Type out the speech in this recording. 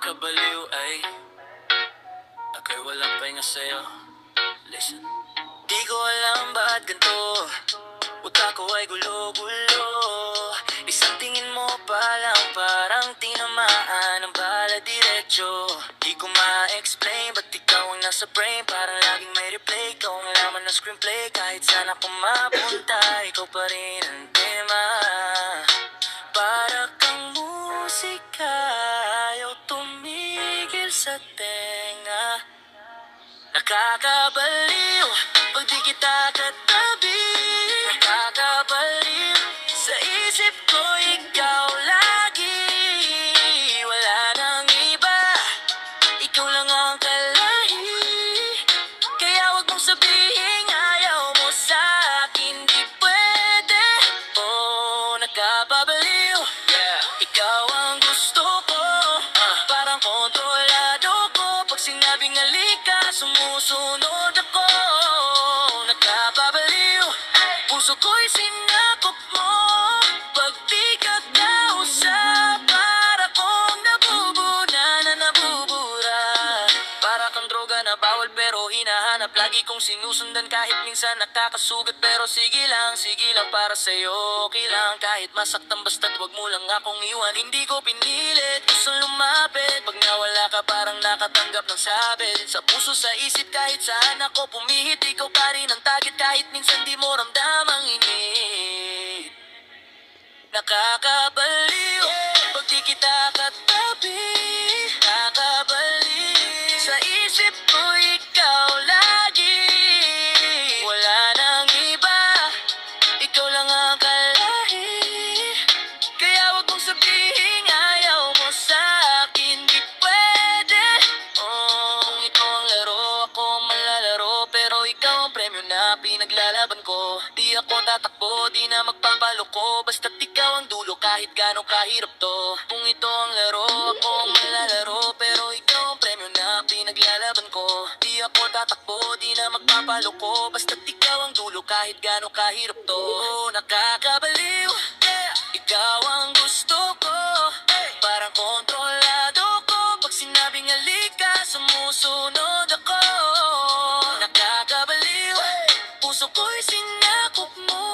nakakabaliw ay Ako'y walang pahinga sa'yo. Listen. Di ko alam ba't ganito. Utak ko ay gulo-gulo. Isang tingin mo pa lang parang tinamaan ng bala diretsyo Di ko ma-explain ba't ikaw ang nasa brain. Parang laging may replay Ikaw ang laman ng screenplay. Kahit saan ako mapunta Ikaw pa rin ang sa tenga. Nakakabaliw Pag di kita katabi Nakakabaliw Sa isip ko ikaw lagi. Wala nang iba. Ikaw lang ang kalahi. Kaya wag mong sabihin Ayaw mo sa akin. Di pwede. Oh, nakapabaliw Ikaw Pag sinabing alika Sumusunod ako. Nakapabaliw Puso ko'y sinakop mo Kang droga na bawal pero hinahanap. Lagi kong sinusundan kahit minsan nakakasugat. Pero sige lang, sige lang para sa'yo. Okay lang kahit masaktan basta't wag mo lang akong iwan. Hindi ko pinilit, gusto lumapit. Pag nawala ka parang nakatanggap ng sabit. Sa puso, sa isip kahit saan ako pumihit Ikaw pa rin ang target kahit minsan di mo ramdamang init na pinaglalaban ko. Di ako tatakbo, di na magpapaloko Basta't ikaw ang dulo kahit gano'ng kahirap to. Kung ito ang laro ako ang malalaro. Pero ikaw ang premyo na pinaglalaban ko. Di ako tatakbo, di na magpapaloko Basta't ikaw ang dulo kahit gano'ng kahirap to. Nakakabaliw. Yeah. Ikaw ang sinakop mo.